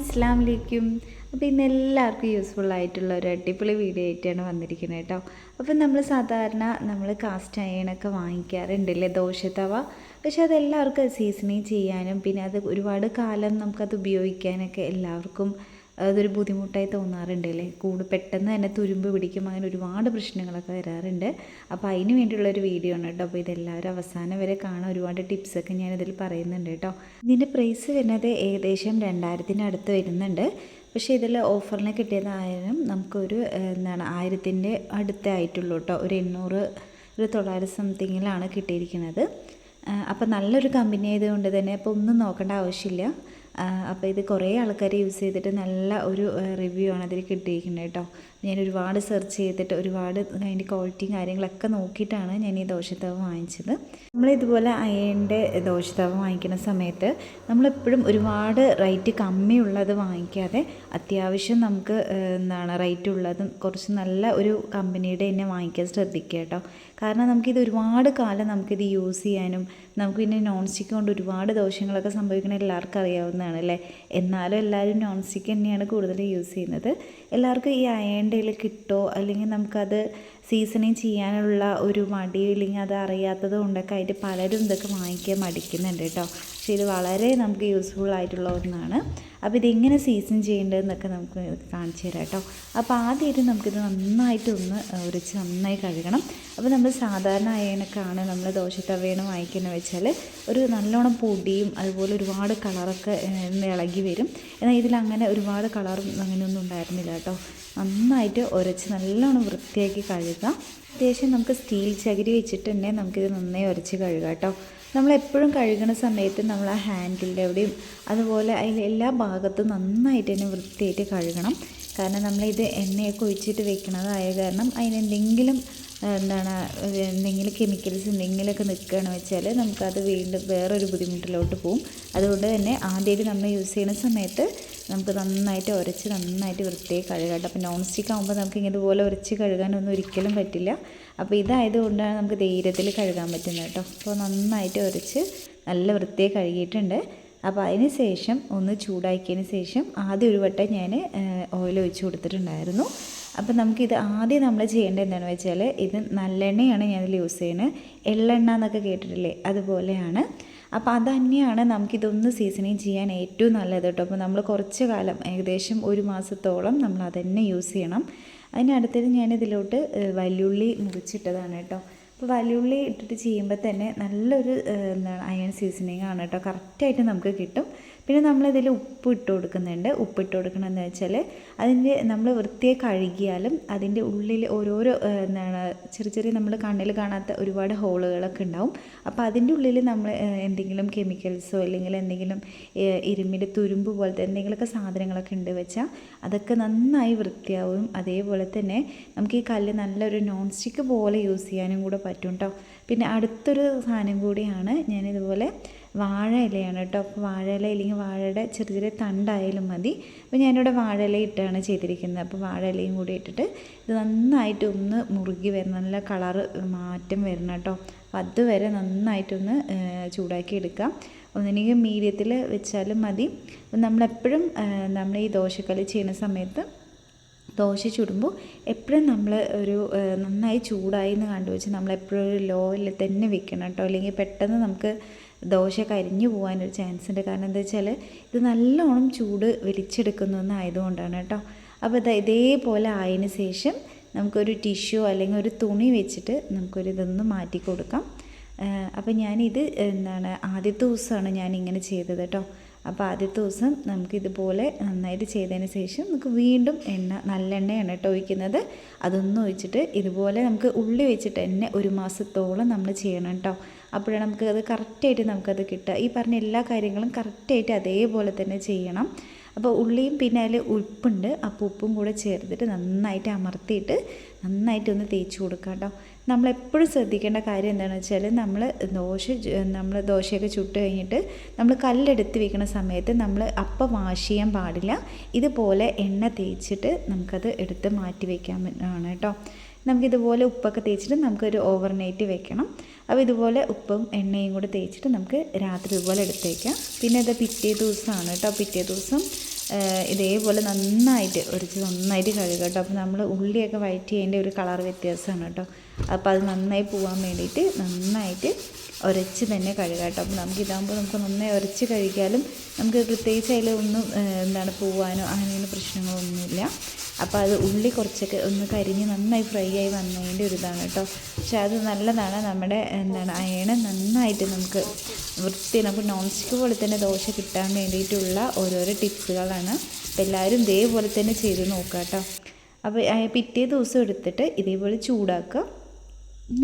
അസ്സാം ലേക്കും അപ്പോൾ ഇന്ന് എല്ലാവർക്കും യൂസ്ഫുൾ ആയിട്ടുള്ള ഒരു അടിപൊളി വീഡിയോ ആയിട്ടാണ് വന്നിരിക്കുന്നത് കേട്ടോ. അപ്പോൾ നമ്മൾ സാധാരണ നമ്മൾ കാസ്റ്റ് അയണൊക്കെ വാങ്ങിക്കാറുണ്ടല്ലേ ദോശത്തവ പക്ഷെ അത് എല്ലാവർക്കും സീസണിങ് ചെയ്യാനും പിന്നെ അത് ഒരുപാട് കാലം നമുക്കത് ഉപയോഗിക്കാനൊക്കെ എല്ലാവർക്കും അതൊരു ബുദ്ധിമുട്ടായി തോന്നാറുണ്ടല്ലേ കൂട് പെട്ടെന്ന് തന്നെ തുരുമ്പ് പിടിക്കും അങ്ങനെ ഒരുപാട് പ്രശ്നങ്ങളൊക്കെ വരാറുണ്ട്. അപ്പോൾ അതിന് വേണ്ടിയുള്ള ഒരു വീഡിയോ ആണ് കേട്ടോ. അപ്പോൾ ഇതെല്ലാവരും അവസാനം വരെ കാണാൻ ഒരുപാട് ടിപ്സൊക്കെ ഞാനിതിൽ പറയുന്നുണ്ട് കേട്ടോ. ഇതിന്റെ പ്രൈസ് വരുന്നത് ഏകദേശം രണ്ടായിരത്തിനടുത്ത് വരുന്നുണ്ട്. പക്ഷേ ഇതിൽ ഓഫറിന് കിട്ടിയതായാലും നമുക്കൊരു എന്താണ് ആയിരത്തിന്റെ അടുത്തായിട്ടുള്ളൂ കേട്ടോ. ഒരു എണ്ണൂറ് ഒരു തൊള്ളായിരം സംതിങ്ങിലാണ് കിട്ടിയിരിക്കുന്നത്. അപ്പോൾ നല്ലൊരു കമ്പനി ആയതുകൊണ്ട് തന്നെ അപ്പോൾ ഒന്നും നോക്കേണ്ട ആവശ്യമില്ല. അപ്പോൾ ഇത് കുറേ ആൾക്കാർ യൂസ് ചെയ്തിട്ട് നല്ല ഒരു റിവ്യൂ ആണ് അതിൽ കിട്ടിയിരിക്കുന്നത് കേട്ടോ. ഞാൻ ഒരുപാട് സെർച്ച് ചെയ്തിട്ട് ഒരുപാട് അതിന്റെ ക്വാളിറ്റിയും കാര്യങ്ങളൊക്കെ നോക്കിയിട്ടാണ് ഞാൻ ഈ ദോശത്തവ് വാങ്ങിച്ചത്. നമ്മൾ ഇതുപോലെ അയണിന്റെ ദോശത്തവ് വാങ്ങിക്കുന്ന സമയത്ത് നമ്മളെപ്പോഴും ഒരുപാട് റേറ്റ് കമ്മിയുള്ളത് വാങ്ങിക്കാതെ അത്യാവശ്യം നമുക്ക് എന്താണ് റേറ്റ് ഉള്ളതും കുറച്ച് നല്ല ഒരു കമ്പനിയുടെ തന്നെ വാങ്ങിക്കാൻ ശ്രദ്ധിക്കുക കേട്ടോ. കാരണം നമുക്കിത് ഒരുപാട് കാലം നമുക്കിത് യൂസ് ചെയ്യാനും നമുക്ക് പിന്നെ നോൺ സ്റ്റിക്ക് കൊണ്ട് ഒരുപാട് ദോഷങ്ങളൊക്കെ സംഭവിക്കുന്ന എല്ലാവർക്കും അറിയാവുന്നതാണ് അല്ലേ? എന്നാലും എല്ലാവരും നോൺ സ്റ്റിക്ക് തന്നെയാണ് കൂടുതൽ യൂസ് ചെയ്യുന്നത്. എല്ലാവർക്കും ഈ അയേണ്ടയിൽ കിട്ടോ അല്ലെങ്കിൽ നമുക്കത് സീസണിങ് ചെയ്യാനുള്ള ഒരു മടി ഇല്ലെങ്കിൽ അത് അറിയാത്തത് കൊണ്ടൊക്കെ ആയിട്ട് പലരും ഇതൊക്കെ വാങ്ങിക്കാൻ മടിക്കുന്നുണ്ട് കേട്ടോ. പക്ഷേ ഇത് വളരെ നമുക്ക് യൂസ്ഫുൾ ആയിട്ടുള്ള ഒന്നാണ്. അപ്പോൾ ഇതെങ്ങനെ സീസൺ ചെയ്യേണ്ടതെന്നൊക്കെ നമുക്ക് കാണിച്ചു തരാം കേട്ടോ. അപ്പോൾ ആദ്യമായിട്ട് നമുക്കിത് നന്നായിട്ടൊന്ന് ഉരച്ച് നന്നായി കഴുകണം. അപ്പോൾ നമ്മൾ സാധാരണ അയണക്കാണ് നമ്മൾ ദോശത്തവയാണ് വാങ്ങിക്കുന്നത് വെച്ചാൽ ഒരു നല്ലോണം പൊടിയും അതുപോലെ ഒരുപാട് കളറൊക്കെ ഇളകി വരും. എന്നാൽ ഇതിലങ്ങനെ ഒരുപാട് കളറും അങ്ങനെയൊന്നും ഉണ്ടായിരുന്നില്ല കേട്ടോ. നന്നായിട്ട് ഉരച്ച് നല്ലോണം വൃത്തിയാക്കി കഴുകുക അത്യാവശ്യം നമുക്ക് സ്റ്റീൽ ചകിരി വെച്ചിട്ട് തന്നെ നമുക്കിത് നന്നായി ഉരച്ച് കഴുകാം കേട്ടോ. നമ്മളെപ്പോഴും കഴുകുന്ന സമയത്ത് നമ്മൾ ആ ഹാൻഡിലിന്റെ എവിടെയും അതുപോലെ അതിൽ എല്ലാ ഭാഗത്തും നന്നായിട്ട് തന്നെ വൃത്തിയായിട്ട് കഴുകണം. കാരണം നമ്മളിത് എണ്ണയൊക്കെ ഒഴിച്ചിട്ട് വെക്കണതായ കാരണം അതിനെന്തെങ്കിലും എന്താണ് എന്തെങ്കിലും കെമിക്കൽസ് എന്തെങ്കിലുമൊക്കെ നിൽക്കുകയാണെന്ന് വെച്ചാൽ നമുക്കത് വീണ്ടും വേറൊരു ബുദ്ധിമുട്ടിലോട്ട് പോകും അതുകൊണ്ട് തന്നെ ആദ്യമായിട്ട് നമ്മൾ യൂസ് ചെയ്യുന്ന സമയത്ത് നമുക്ക് നന്നായിട്ട് ഉരച്ച് നന്നായിട്ട് വൃത്തിയായി കഴുകാം അപ്പോൾ നോൺ സ്റ്റിക്ക് ആകുമ്പോൾ നമുക്ക് ഇതുപോലെ ഉരച്ച് കഴുകാനൊന്നും ഒരിക്കലും പറ്റില്ല. അപ്പോൾ ഇതായതുകൊണ്ടാണ് നമുക്ക് ധൈര്യത്തിൽ കഴുകാൻ പറ്റുന്നത് കേട്ടോ. അപ്പോൾ നന്നായിട്ട് ഉരച്ച് നല്ല വൃത്തിയായി കഴുകിയിട്ടുണ്ട്. അപ്പോൾ അതിന് ശേഷം ഒന്ന് ചൂടാക്കിയതിന് ശേഷം ആദ്യം ഒരു വട്ടം ഞാൻ ഓയിൽ ഒഴിച്ച് കൊടുത്തിട്ടുണ്ടായിരുന്നു. അപ്പോൾ നമുക്കിത് ആദ്യം നമ്മൾ ചെയ്യേണ്ടത് എന്താണെന്ന് വെച്ചാൽ ഇത് നല്ലെണ്ണയാണ് ഞാനിതിൽ യൂസ് ചെയ്യുന്നത്. എള്ളെണ്ണ എന്നൊക്കെ കേട്ടിട്ടില്ലേ? അതുപോലെയാണ്. അപ്പോൾ അത് തന്നെയാണ് നമുക്കിതൊന്ന് സീസണിങ് ചെയ്യാൻ ഏറ്റവും നല്ലത് കേട്ടോ. അപ്പോൾ നമ്മൾ കുറച്ച് കാലം ഏകദേശം ഒരു മാസത്തോളം നമ്മൾ അതന്നെ യൂസ് ചെയ്യണം. അതിനടുത്തത് ഞാനിതിലോട്ട് വല്യുള്ളി മുറിച്ചിട്ടതാണ് കേട്ടോ. അപ്പോൾ വലിയുള്ളി ഇട്ടിട്ട് ചെയ്യുമ്പോൾ തന്നെ നല്ലൊരു എന്താണ് അയൺ സീസണിങ് ആണ് കേട്ടോ. കറക്റ്റായിട്ട് നമുക്ക് കിട്ടും. പിന്നെ നമ്മളിതിൽ ഉപ്പ് ഇട്ട് കൊടുക്കുന്നുണ്ട്. ഉപ്പ് ഇട്ട് കൊടുക്കണമെന്ന് വെച്ചാൽ അതിന്റെ നമ്മൾ വൃത്തിയെ കഴുകിയാലും അതിന്റെ ഉള്ളിൽ ഓരോരോ എന്താണ് ചെറിയ ചെറിയ നമ്മൾ കണ്ണിൽ കാണാത്ത ഒരുപാട് ഹോളുകളൊക്കെ ഉണ്ടാവും. അപ്പോൾ അതിന്റെ ഉള്ളിൽ നമ്മൾ എന്തെങ്കിലും കെമിക്കൽസോ അല്ലെങ്കിൽ എന്തെങ്കിലും ഇരുമ്പിന്റെ തുരുമ്പ് പോലത്തെ എന്തെങ്കിലുമൊക്കെ സാധനങ്ങളൊക്കെ ഉണ്ട് വെച്ചാൽ അതൊക്കെ നന്നായി വൃത്തിയാവും. അതേപോലെ തന്നെ നമുക്ക് ഈ കല്ല് നല്ലൊരു നോൺ സ്റ്റിക്ക് പോലെ യൂസ് ചെയ്യാനും കൂടെ പറ്റും കേട്ടോ പിന്നെ അടുത്തൊരു സാധനം കൂടിയാണ് ഞാനിതുപോലെ വാഴ ഇലയാണ് കേട്ടോ അപ്പോൾ വാഴ ഇല ഇല്ലെങ്കിൽ വാഴയുടെ ചെറിയ ചെറിയ തണ്ടായാലും മതി. അപ്പോൾ ഞാനിവിടെ വാഴ ഇല ഇട്ടാണ് ചെയ്തിരിക്കുന്നത്. അപ്പോൾ വാഴ ഇലയും കൂടി ഇട്ടിട്ട് ഇത് നന്നായിട്ട് ഒന്ന് മുറുകി വരണം. നല്ല കളറ് മാറ്റം വരണം കേട്ടോ. അപ്പോൾ അതുവരെ നന്നായിട്ടൊന്ന് ചൂടാക്കി എടുക്കാം. ഒന്നിനെങ്കിൽ മീഡിയത്തിൽ വെച്ചാലും മതി. നമ്മളെപ്പോഴും നമ്മൾ ഈ ദോശക്കല്ല് ചെയ്യുന്ന സമയത്ത് ദോശ ചുടുമ്പോൾ എപ്പോഴും നമ്മൾ ഒരു നന്നായി ചൂടായി എന്ന് കണ്ടുവച്ച് നമ്മളെപ്പോഴും ഒരു ലോയിൽ തന്നെ വെക്കണം കേട്ടോ. അല്ലെങ്കിൽ പെട്ടെന്ന് നമുക്ക് ദോശ കരിഞ്ഞു പോകാനൊരു ചാൻസ് ഉണ്ട് കാരണം എന്താ വെച്ചാൽ ഇത് നല്ലോണം ചൂട് വലിച്ചെടുക്കുന്നതെന്നായതുകൊണ്ടാണ് കേട്ടോ. അപ്പോൾ ഇതേപോലെ ആയതിനു ശേഷം നമുക്കൊരു ടിഷ്യൂ അല്ലെങ്കിൽ ഒരു തുണി വെച്ചിട്ട് നമുക്കൊരു ഇതൊന്ന് മാറ്റി കൊടുക്കാം. അപ്പോൾ ഞാനിത് എന്താണ് ആദ്യത്തെ ദിവസമാണ് ഞാൻ ഇങ്ങനെ ചെയ്തത് കേട്ടോ. അപ്പോൾ ആദ്യത്തെ ദിവസം നമുക്കിതുപോലെ നന്നായിട്ട് ചെയ്തതിന് ശേഷം നമുക്ക് വീണ്ടും എണ്ണ നല്ലെണ്ണയാണ് കേട്ടോ ഒഴിക്കുന്നത്. അതൊന്നും ഒഴിച്ചിട്ട് ഇതുപോലെ നമുക്ക് ഉള്ളി വെച്ചിട്ട് എണ്ണ ഒരു മാസത്തോളം നമ്മൾ ചെയ്യണം കേട്ടോ. അപ്പോഴാണ് നമുക്ക് അത് കറക്റ്റായിട്ട് നമുക്കത് കിട്ടുക. ഈ പറഞ്ഞ എല്ലാ കാര്യങ്ങളും കറക്റ്റായിട്ട് അതേപോലെ തന്നെ ചെയ്യണം. അപ്പോൾ ഉള്ളിയും പിന്നെ അതിൽ ഉപ്പുണ്ട്. അപ്പോൾ ഉപ്പും കൂടെ ചേർത്തിട്ട് നന്നായിട്ട് അമർത്തിയിട്ട് നന്നായിട്ട് ഒന്ന് തേച്ച് കൊടുക്കാം കേട്ടോ. നമ്മളെപ്പോഴും ശ്രദ്ധിക്കേണ്ട കാര്യം എന്താണെന്ന് വെച്ചാൽ നമ്മൾ ദോശ നമ്മൾ ദോശയൊക്കെ ചുട്ട് കഴിഞ്ഞിട്ട് നമ്മൾ കല്ലെടുത്ത് വെക്കുന്ന സമയത്ത് നമ്മൾ അപ്പം വാഷ് ചെയ്യാൻ പാടില്ല. ഇതുപോലെ എണ്ണ തേച്ചിട്ട് നമുക്കത് എടുത്ത് മാറ്റി വയ്ക്കാൻ ആണ് കേട്ടോ. നമുക്കിതുപോലെ ഉപ്പൊക്കെ തേച്ചിട്ട് നമുക്കൊരു ഓവർ നൈറ്റ് വെക്കണം. അപ്പോൾ ഇതുപോലെ ഉപ്പും എണ്ണയും കൂടെ തേച്ചിട്ട് നമുക്ക് രാത്രി ഇതുപോലെ എടുത്തേക്കാം പിന്നെ ഇത് പിറ്റേ ദിവസമാണ് കേട്ടോ. പിറ്റേ ദിവസം ഇതേപോലെ നന്നായിട്ട് ഒരിച്ച് നന്നായിട്ട് കഴുകുക കേട്ടോ. അപ്പോൾ നമ്മൾ ഉള്ളിയൊക്കെ വഴറ്റി അതിന്റെ ഒരു കളർ വ്യത്യാസമാണ് കേട്ടോ. അപ്പോൾ അത് നന്നായി പോകാൻ വേണ്ടിയിട്ട് നന്നായിട്ട് ഉരച്ച് തന്നെ കഴുകാം കേട്ടോ. അപ്പോൾ നമുക്ക് ഇതാകുമ്പോൾ നമുക്ക് നന്നായി ഉരച്ച് കഴിക്കാലും നമുക്ക് പ്രത്യേകിച്ച് അതിൽ ഒന്നും എന്താണ് പോവാനോ അങ്ങനെയുള്ള പ്രശ്നങ്ങളൊന്നുമില്ല. അപ്പോൾ അത് ഉള്ളി കുറച്ചൊക്കെ ഒന്ന് കരിഞ്ഞ് നന്നായി ഫ്രൈ ആയി വന്നതിന്റെ ഒരു ഇതാണ് കേട്ടോ. പക്ഷെ അത് നല്ലതാണ്. നമ്മുടെ എന്താണ് അയണ് നന്നായിട്ട് നമുക്ക് വൃത്തി നമുക്ക് നോൺ സ്റ്റിക്ക് പോലെ തന്നെ ദോശ കിട്ടാൻ വേണ്ടിയിട്ടുള്ള ഓരോരോ ടിപ്സുകളാണ് അപ്പോൾ എല്ലാവരും ഇതേപോലെ തന്നെ ചെയ്ത് നോക്കുക കേട്ടോ. അപ്പോൾ പിറ്റേ ദിവസം എടുത്തിട്ട് ഇതേപോലെ ചൂടാക്കുക.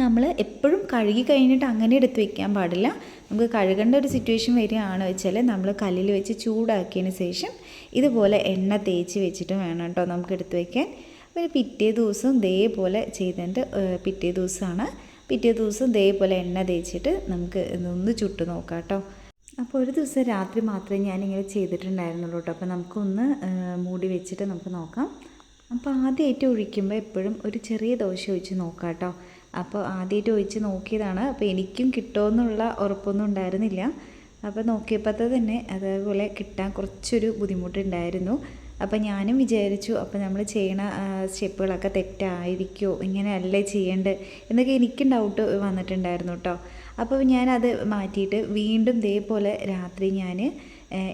നമ്മൾ എപ്പോഴും കഴുകി കഴിഞ്ഞിട്ട് അങ്ങനെ എടുത്ത് വെക്കാൻ പാടില്ല. നമുക്ക് കഴുകേണ്ട ഒരു സിറ്റുവേഷൻ വരികയാണ് വെച്ചാൽ നമ്മൾ കല്ലിൽ വെച്ച് ചൂടാക്കിയതിന് ശേഷം ഇതുപോലെ എണ്ണ തേച്ച് വെച്ചിട്ട് വേണം കേട്ടോ നമുക്ക് എടുത്ത് വയ്ക്കാൻ പിന്നെ പിറ്റേ ദിവസം ഇതേപോലെ ചെയ്തതിന്റെ പിറ്റേ ദിവസമാണ്. പിറ്റേ ദിവസം ഇതേപോലെ എണ്ണ തേച്ചിട്ട് നമുക്ക് ഒന്ന് ചുട്ട് നോക്കാം കേട്ടോ. അപ്പോൾ ഒരു ദിവസം രാത്രി മാത്രമേ ഞാനിങ്ങനെ ചെയ്തിട്ടുണ്ടായിരുന്നുള്ളൂ കേട്ടോ. അപ്പോൾ നമുക്കൊന്ന് മൂടി വെച്ചിട്ട് നമുക്ക് നോക്കാം. അപ്പോൾ ആദ്യമായിട്ട് ഒഴിക്കുമ്പോൾ എപ്പോഴും ഒരു ചെറിയ ദോശ ഒഴിച്ച് നോക്കാം കേട്ടോ അപ്പോൾ ആദ്യമായിട്ട് ഒഴിച്ച് നോക്കിയതാണ്. അപ്പോൾ എനിക്കും കിട്ടുമെന്നുള്ള ഉറപ്പൊന്നും ഉണ്ടായിരുന്നില്ല. അപ്പോൾ നോക്കിയപ്പോഴത്തെ തന്നെ അതേപോലെ കിട്ടാൻ കുറച്ചൊരു ബുദ്ധിമുട്ടുണ്ടായിരുന്നു. അപ്പോൾ ഞാനും വിചാരിച്ചു അപ്പോൾ നമ്മൾ ചെയ്യണ സ്റ്റെപ്പുകളൊക്കെ തെറ്റായിരിക്കുമോ ഇങ്ങനെയല്ലേ ചെയ്യേണ്ടത് എന്നൊക്കെ എനിക്കും ഡൗട്ട് വന്നിട്ടുണ്ടായിരുന്നു കേട്ടോ അപ്പോൾ ഞാനത് മാറ്റിയിട്ട് വീണ്ടും ഇതേപോലെ രാത്രി ഞാൻ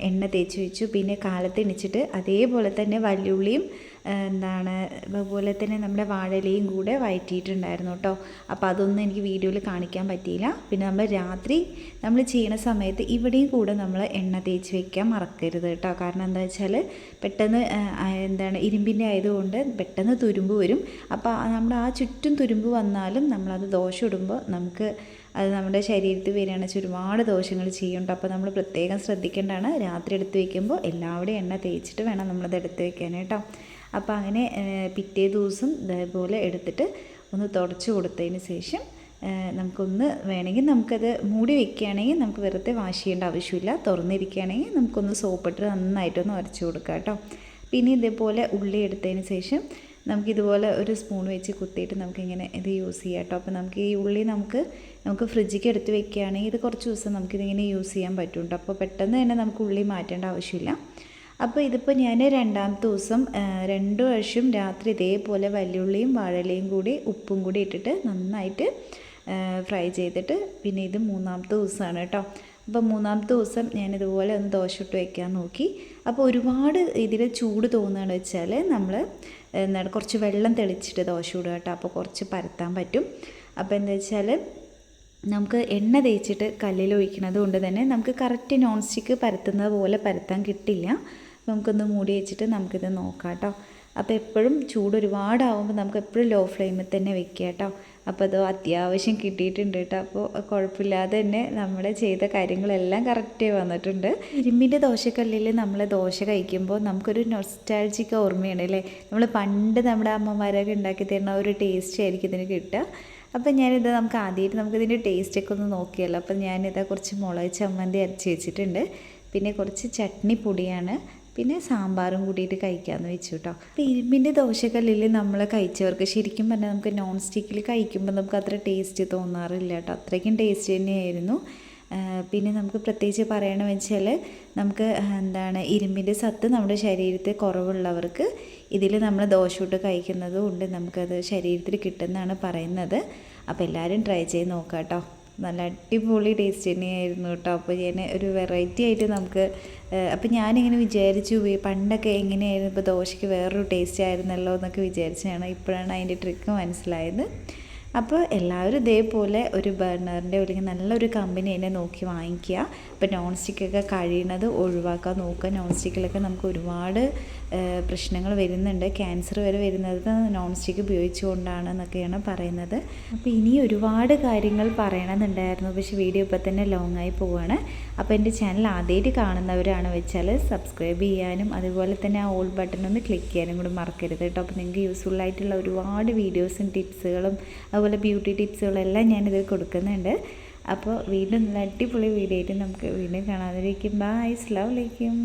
എണ്ണ തേച്ച് വെച്ചു. പിന്നെ കാലത്ത് എണിച്ചിട്ട് അതേപോലെ തന്നെ വല്യുള്ളിയും എന്താണ് അതുപോലെ തന്നെ നമ്മുടെ വാഴയിലയും കൂടെ വയറ്റിയിട്ടുണ്ടായിരുന്നു കേട്ടോ. അപ്പോൾ അതൊന്നും എനിക്ക് വീഡിയോയിൽ കാണിക്കാൻ പറ്റിയില്ല. പിന്നെ നമ്മൾ രാത്രി നമ്മൾ ചെയ്യുന്ന സമയത്ത് ഇവിടെയും കൂടെ നമ്മൾ എണ്ണ തേച്ച് വെക്കാൻ മറക്കരുത് കേട്ടോ. കാരണം എന്താ വെച്ചാൽ പെട്ടെന്ന് എന്താണ് ഇരുമ്പിന്റെ ആയതുകൊണ്ട് പെട്ടെന്ന് തുരുമ്പ് വരും. അപ്പോൾ നമ്മൾ ആ ചുറ്റും തുരുമ്പ് വന്നാലും നമ്മളത് ദോഷം ഇടുമ്പോൾ നമുക്ക് അത് നമ്മുടെ ശരീരത്തിൽ വരികയാണെന്ന് വെച്ചാൽ ഒരുപാട് ദോഷങ്ങൾ ചെയ്യുന്നുണ്ട്. അപ്പോൾ നമ്മൾ പ്രത്യേകം ശ്രദ്ധിക്കേണ്ടതാണ് രാത്രി എടുത്ത് വയ്ക്കുമ്പോൾ എല്ലാവിടെയും എണ്ണ തേച്ചിട്ട് വേണം നമ്മളത് എടുത്ത് വയ്ക്കാൻ കേട്ടോ. അപ്പോൾ അങ്ങനെ പിറ്റേ ദിവസം ഇതേപോലെ എടുത്തിട്ട് ഒന്ന് തുടച്ച് കൊടുത്തതിന് ശേഷം നമുക്കൊന്ന് വേണമെങ്കിൽ നമുക്കത് മൂടി വെക്കുകയാണെങ്കിൽ നമുക്ക് വെറുതെ വാഷ് ചെയ്യേണ്ട ആവശ്യമില്ല. തുറന്നിരിക്കുകയാണെങ്കിൽ നമുക്കൊന്ന് സോപ്പിട്ട് നന്നായിട്ടൊന്ന് ഉരച്ച് കൊടുക്കാം കേട്ടോ. പിന്നെ ഇതേപോലെ ഉള്ളി എടുത്തതിന് ശേഷം നമുക്കിതുപോലെ ഒരു സ്പൂൺ വെച്ച് കുത്തിയിട്ട് നമുക്കിങ്ങനെ ഇത് യൂസ് ചെയ്യാം കേട്ടോ. അപ്പോൾ നമുക്ക് ഈ ഉള്ളി നമുക്ക് നമുക്ക് ഫ്രിഡ്ജിക്ക് എടുത്ത് വെക്കുകയാണെങ്കിൽ ഇത് കുറച്ച് ദിവസം നമുക്കിതിങ്ങനെ യൂസ് ചെയ്യാൻ പറ്റും അപ്പോൾ പെട്ടെന്ന് തന്നെ നമുക്ക് ഉള്ളി മാറ്റേണ്ട ആവശ്യമില്ല. അപ്പോൾ ഇതിപ്പോൾ ഞാൻ രണ്ടാമത്തെ ദിവസം രണ്ട് വർഷം രാത്രി ഇതേപോലെ വല്യുള്ളിയും വാഴലയും കൂടി ഉപ്പും കൂടി ഇട്ടിട്ട് നന്നായിട്ട് ഫ്രൈ ചെയ്തിട്ട് പിന്നെ ഇത് മൂന്നാമത്തെ ദിവസമാണ് കേട്ടോ. അപ്പോൾ മൂന്നാമത്തെ ദിവസം ഞാനിതുപോലെ ഒന്ന് ദോശ ഇട്ട് വയ്ക്കാൻ നോക്കി. അപ്പോൾ ഒരുപാട് ഇതിൽ ചൂട് തോന്നുകയാണെന്ന് വെച്ചാൽ നമ്മൾ എന്താണ് കുറച്ച് വെള്ളം തെളിച്ചിട്ട് ദോശ ഇടുക കേട്ടോ. അപ്പോൾ കുറച്ച് പരത്താൻ പറ്റും. അപ്പോൾ എന്താ വെച്ചാൽ നമുക്ക് എണ്ണ തേച്ചിട്ട് കല്ലിൽ ഒഴിക്കുന്നത് കൊണ്ട് തന്നെ നമുക്ക് കറക്റ്റ് നോൺ സ്റ്റിക്ക് പരത്തുന്നത് പോലെ പരത്താൻ കിട്ടില്ല. നമുക്കൊന്ന് മൂടി വെച്ചിട്ട് നമുക്കിത് നോക്കാം കേട്ടോ അപ്പോൾ എപ്പോഴും ചൂട് ഒരുപാടാവുമ്പോൾ നമുക്ക് എപ്പോഴും ലോ ഫ്ലെയിമിൽ തന്നെ വെക്കുക കേട്ടോ അപ്പോൾ അത് അത്യാവശ്യം കിട്ടിയിട്ടുണ്ട് കേട്ടോ അപ്പോൾ കുഴപ്പമില്ലാതെ തന്നെ നമ്മൾ ചെയ്ത കാര്യങ്ങളെല്ലാം കറക്റ്റ് വന്നിട്ടുണ്ട്. ഇരുമ്പിന്റെ ദോശക്കല്ലിൽ നമ്മൾ ദോശ കഴിക്കുമ്പോൾ നമുക്കൊരു നൊസ്റ്റാൾജിക്ക് ഓർമ്മയാണ് അല്ലേ? നമ്മൾ പണ്ട് നമ്മുടെ അമ്മമാരൊക്കെ ഉണ്ടാക്കി തരുന്ന ഒരു ടേസ്റ്റ് ആയിരിക്കും ഇതിന് കിട്ടുക. അപ്പം ഞാനിത് നമുക്ക് ആദ്യമായിട്ട് നമുക്കിതിന്റെ ടേസ്റ്റൊക്കെ ഒന്ന് നോക്കിയല്ലോ അപ്പം ഞാനിതാ കുറച്ച് മുളക് ചമ്മന്തി അരച്ച് വെച്ചിട്ടുണ്ട്. പിന്നെ കുറച്ച് ചട്നി പൊടിയാണ് പിന്നെ സാമ്പാറും കൂടിയിട്ട് കഴിക്കാമെന്ന് വെച്ചു കേട്ടോ അപ്പോൾ ഇരുമ്പിന്റെ ദോശക്കല്ലിൽ നമ്മൾ കഴിച്ചവർക്ക് ശരിക്കും പറഞ്ഞാൽ നമുക്ക് നോൺ സ്റ്റിക്കിൽ കഴിക്കുമ്പോൾ നമുക്ക് അത്ര ടേസ്റ്റ് തോന്നാറില്ല കേട്ടോ അത്രയ്ക്കും ടേസ്റ്റ് തന്നെയായിരുന്നു. പിന്നെ നമുക്ക് പ്രത്യേകിച്ച് പറയണമെന്ന് വെച്ചാൽ നമുക്ക് എന്താണ് ഇരുമ്പിന്റെ സത്ത് നമ്മുടെ ശരീരത്തിൽ കുറവുള്ളവർക്ക് ഇതിൽ നമ്മൾ ദോശ കഴിക്കുന്നത് കൊണ്ട് നമുക്കത് ശരീരത്തിൽ കിട്ടുമെന്നാണ് പറയുന്നത്. അപ്പോൾ എല്ലാവരും ട്രൈ ചെയ്ത് നോക്കാം കേട്ടോ നല്ല അടിപൊളി ടേസ്റ്റ് തന്നെയായിരുന്നു കേട്ടോ. അപ്പോൾ ഞാൻ ഒരു വെറൈറ്റി ആയിട്ട് നമുക്ക് അപ്പോൾ ഞാനിങ്ങനെ വിചാരിച്ചു പോയി പണ്ടൊക്കെ എങ്ങനെയായിരുന്നു ഇപ്പോൾ ദോശയ്ക്ക് വേറൊരു ടേസ്റ്റ് ആയിരുന്നല്ലോ എന്നൊക്കെ വിചാരിച്ചാണ് ഇപ്പോഴാണ് അതിന്റെ ട്രിക്ക് മനസ്സിലായത്. അപ്പോൾ എല്ലാവരും ഇതേപോലെ ഒരു ബർണറിന്റെ അല്ലെങ്കിൽ നല്ലൊരു കമ്പനി തന്നെ നോക്കി വാങ്ങിക്കുക. ഇപ്പോൾ നോൺ സ്റ്റിക്കൊക്കെ കഴിയുന്നത് ഒഴിവാക്കാൻ നോക്കുക. നോൺ സ്റ്റിക്കിലൊക്കെ നമുക്ക് ഒരുപാട് പ്രശ്നങ്ങൾ വരുന്നുണ്ട്. ക്യാൻസർ വരെ വരുന്നത് നോൺ സ്റ്റിക്ക് ഉപയോഗിച്ചുകൊണ്ടാണ് എന്നൊക്കെയാണ് പറയുന്നത്. അപ്പോൾ ഇനി ഒരുപാട് കാര്യങ്ങൾ പറയണമെന്നുണ്ടായിരുന്നു. പക്ഷേ വീഡിയോ ഇപ്പോൾ തന്നെ ലോങ് ആയി പോവുകയാണ് അപ്പോൾ എന്റെ ചാനൽ ആദ്യമായിട്ട് കാണുന്നവരാണ് വെച്ചാൽ സബ്സ്ക്രൈബ് ചെയ്യാനും അതുപോലെ തന്നെ ആ ഓൾ ബട്ടൺ ഒന്ന് ക്ലിക്ക് ചെയ്യാനും കൂടി മറക്കരുത് കേട്ടോ. അപ്പോൾ നിങ്ങൾക്ക് യൂസ്ഫുൾ ആയിട്ടുള്ള ഒരുപാട് വീഡിയോസും ടിപ്സുകളും അതുപോലെ ബ്യൂട്ടി ടിപ്സുകളെല്ലാം ഞാനിതിൽ കൊടുക്കുന്നുണ്ട്. അപ്പോൾ വീണ്ടും നല്ല അടിപൊളി വീഡിയോ ആയിട്ട് നമുക്ക് വീണ്ടും കാണാതിരിക്കും. ബൈ സ്ലവ് വലൈക്കും